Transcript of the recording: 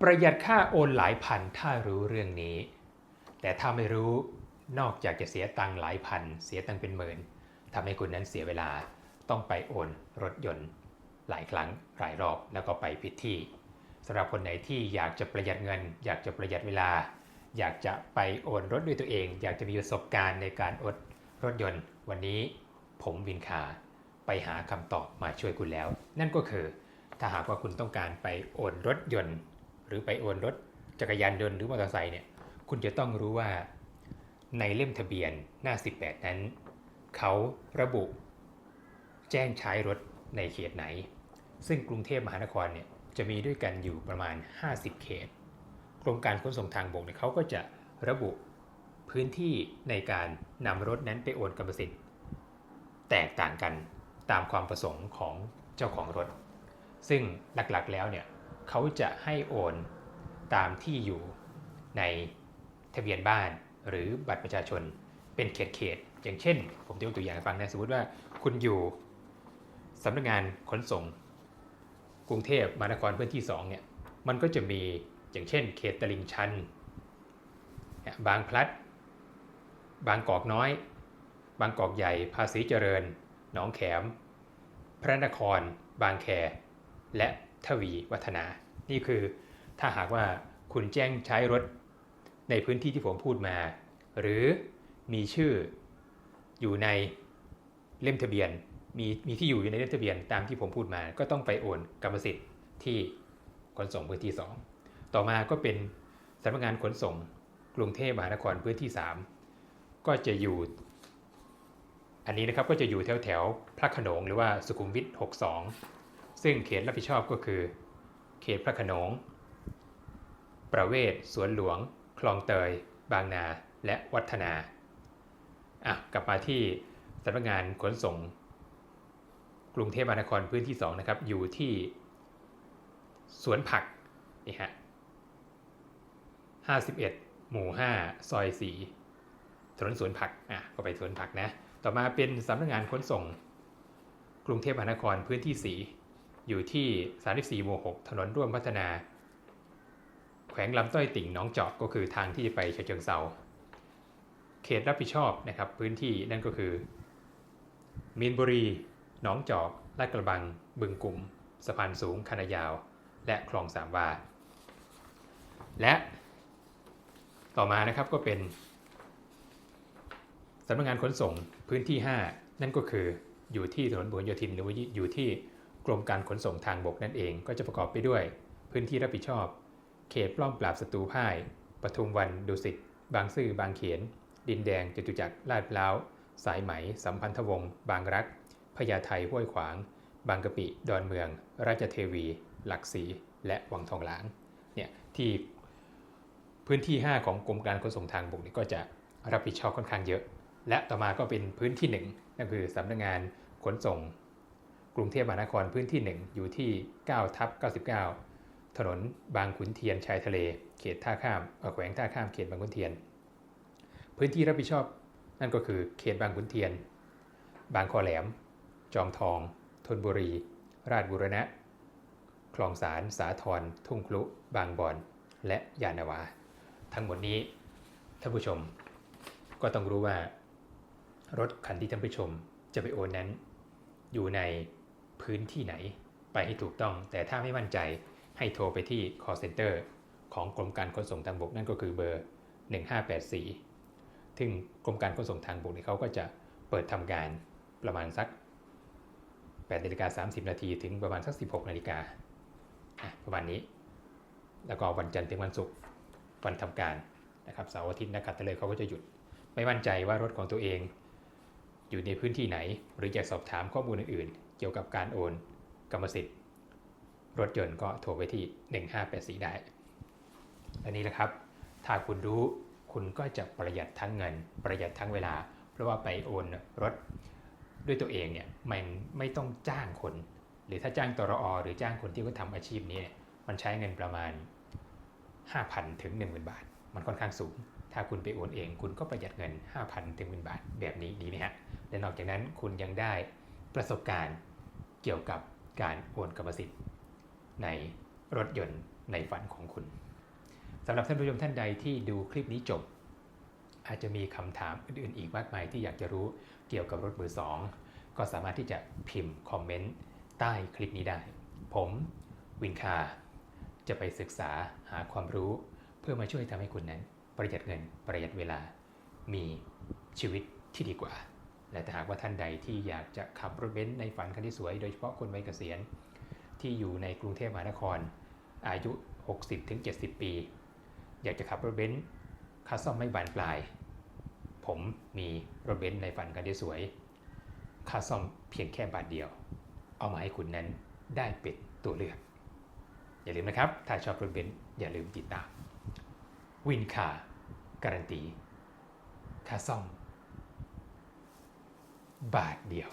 ประหยัดค่าโอนหลายพันถ้ารู้เรื่องนี้ แต่ถ้าไม่รู้นอกจากจะเสียตังค์หลายพัน เสียตังค์เป็นหมื่นทำให้คุณนั้นเสียเวลาต้องไปโอนรถยนต์ หลายครั้งหลายรอบแล้วก็ไปผิดที่สำหรับคนไหนที่อยากจะประหยัดเงิน อยากจะประหยัดเวลา อยากจะไปโอนรถด้วยตัวเอง อยากจะมีประสบการณ์ในการโอนรถยนต์ วันนี้ผมวินคาไปหาคำตอบมาช่วยคุณแล้ว นั่นก็คือถ้าหากว่าคุณต้องการไปโอนรถยนต์ หรือไปโอนรถจักรยานยนต์หรือมอเตอร์ไซค์เนี่ยคุณจะต้องรู้ว่าในเล่มทะเบียนหน้า 18 นั้น เขาระบุแจ้งใช้รถในเขตไหน ซึ่งกรุงเทพมหานครเนี่ยจะมีด้วยกันอยู่ประมาณ 50 เขตกรมการขนส่งทางบกเนี่ยเขาก็จะระบุพื้นที่ในการนำรถนั้นไปโอนกรรมสิทธิ์ แตกต่างกันตามความประสงค์ของเจ้าของรถ ซึ่งหลักๆแล้วเนี่ย เขาจะให้โอนตามที่อยู่ในทะเบียนบ้านหรือบัตรประชาชนเป็นเขตเขตๆอย่างเช่น ผมยกตัวอย่างฟังนะสมมติว่าคุณอยู่สำนักงานขนส่ง กรุงเทพมหานครพื้นที่2เนี่ยมันก็จะมีอย่างเช่น เขตตลิ่งชัน บางพลัด บางกอกน้อย บางกอกใหญ่ ภาษีเจริญ หนองแขม พระนคร บางแค และ ทวีวัฒนา นี่คือถ้าหากว่าคุณแจ้งใช้รถในพื้นที่ที่ผมพูดมา หรือมีชื่ออยู่ในเล่มทะเบียน มีมีที่อยู่อยู่ในเล่มทะเบียนตามที่ผมพูดมา ก็ต้องไปโอนกรรมสิทธิ์ที่ขนส่งพื้นที่ 2 ต่อมาก็เป็นสำนักงานขนส่งกรุงเทพมหานครพื้นที่ 3 ก็จะอยู่ อันนี้นะครับก็จะอยู่แถวแถวพระขนงหรือว่าสุขุมวิท 62 ซึ่งเขตรับผิดชอบก็คือ เขตพระขนง ประเวศ สวนหลวง คลองเตย บางนา และวัฒนา อะ กลับมาที่สำนักงานขนส่ง กรุงเทพมหานครพื้นที่ 2 นะครับ อยู่ที่ สวนผัก นี่ฮะ51 หมู่ 5 ซอย 4 ถนนสวนผัก อะ ก็ไปสวนผักนะ ต่อมาเป็นสำนักงานขนส่ง กรุงเทพมหานครพื้นที่ 4 อยู่ที่ 34หมู่6ถนนร่วมพัฒนา แขวงลำต้อยติ่งน้องจอกก็คือทางที่จะไปเชิงเซาเขตรับผิดชอบนะครับพื้นที่นั่นก็คือมีนบุรีหนองจอกลาดกระบัง บึงกลุ่มสะพานสูงคณะยาว และคลองสามวา และต่อมานะครับก็เป็นสำนักงานขนส่งพื้นที่ 5 นั่นก็คืออยู่ที่ถนนบหลโยธินหรือว่าอยู่ที่ กรมการขนส่งทางบกนั่นเองก็จะประกอบไปด้วย พื้นที่รับผิดชอบ เขตปล้อมปราบศัตรูพ่ายปทุมวันดุสิตบางซื่อบางเขน ดินแดงจตุจักรลาดพร้าว สายไหม สัมพันธวงศ์บางรักพญาไทห้วยขวาง บางกะปิ ดอนเมือง ราชเทวี หลักสีและวังทองหลางเนี่ยที่พื้นที่ 5 ของกรมการขนส่งทางบกนี่ก็จะรับผิดชอบค่อนข้างเยอะ และต่อมาก็เป็นพื้นที่ 1 นั่นคือสำนักงานขนส่ง กรุงเทพมหานครพื้นที่ 1 อยู่ที่9ทับ99 ถนนบางขุนเทียนชายทะเล เขตท่าข้ามแขวงท่าข้ามเขตบางขุนเทียน พื้นที่รับผิดชอบนั่นก็คือเขตบางขุนเทียน บางคอแหลม จอมทองธนบุรี ราชบุรณะ คลองสาร สาทรทุ่งคลุ บางบอน และยานนาวา ทั้งหมดนี้ท่านผู้ชม ก็ต้องรู้ว่า รถคันที่ท่านผู้ชมจะไปโอนนั้น อยู่ใน พื้นที่ไหนไปให้ถูกต้อง แต่ถ้าไม่มั่นใจให้โทรไปที่ call center ของกรมการขนส่งทางบกนั่นก็คือเบอร์ 1584 ซึ่งกรมการขนส่งทางบกเนี่ยเขาก็จะเปิดทำการประมาณสัก8นาฬิกา30 นาทีถึงประมาณสัก 16 นาฬิกาประมาณนี้ แล้วก็วันจันทร์ถึงวันศุกร์วันทำการนะครับเสาร์อาทิตย์นักขัตฤกษ์เขาก็จะหยุด ไม่มั่นใจว่ารถของตัวเอง อยู่ในพื้นที่ไหน หรืออยากสอบถามข้อมูลอื่น กี่ยวกับการโอนกรรมสิทธิ์ รถยนต์ก็โทรไปที่ 1584 ได้ อันนี้นะครับ ถ้าคุณรู้คุณก็จะประหยัดทั้งเงิน ประหยัดทั้งเวลา เพราะว่าไปโอนรถด้วยตัวเองเนี่ยมันไม่ต้องจ้างคน หรือถ้าจ้างตรอหรือจ้างคนที่เขาทำอาชีพนี้มันใช้เงินประมาณ 5,000 ถึง 10,000 บาท มันค่อนข้างสูง ถ้าคุณไปโอนเอง คุณก็ประหยัดเงิน 5,000 ถึง 10,000 บาท แบบนี้ดีไหมฮะ และนอกจากนั้นคุณยังได้ประสบการณ์ เกี่ยวกับการโอนกรรมสิทธิ์ในรถยนต์ในฝันของคุณสำหรับท่านผู้ชมท่านใดที่ดูคลิปนี้จบ อาจจะมีคำถามอื่นๆอีกมากมายที่อยากจะรู้เกี่ยวกับรถมือสองก็สามารถที่จะพิมพ์คอมเมนต์ใต้คลิปนี้ได้ ผมวินคา จะไปศึกษาหาความรู้ เพื่อมาช่วยทำให้คุณนั้น ประหยัดเงินประหยัดเวลา มีชีวิตที่ดีกว่า และถ้าหากว่าท่านใดที่อยากจะขับรถเบนซ์ในฝันคันที่สวย โดยเฉพาะคนวัยเกษียณ ที่อยู่ในกรุงเทพมหานคร อายุ 60-70 ปี อยากจะขับรถเบนซ์ค่าซ่อมไม่บานปลาย ผมมีรถเบนซ์ในฝันคันที่สวยค่าซ่อมเพียงแค่บาทเดียว เอามาให้คุณนั้นได้เป็นตัวเลือก อย่าลืมนะครับ ถ้าชอบรถเบนซ์อย่าลืมติดตาม วินคาการันตี ค่าซ่อม บาทเดียว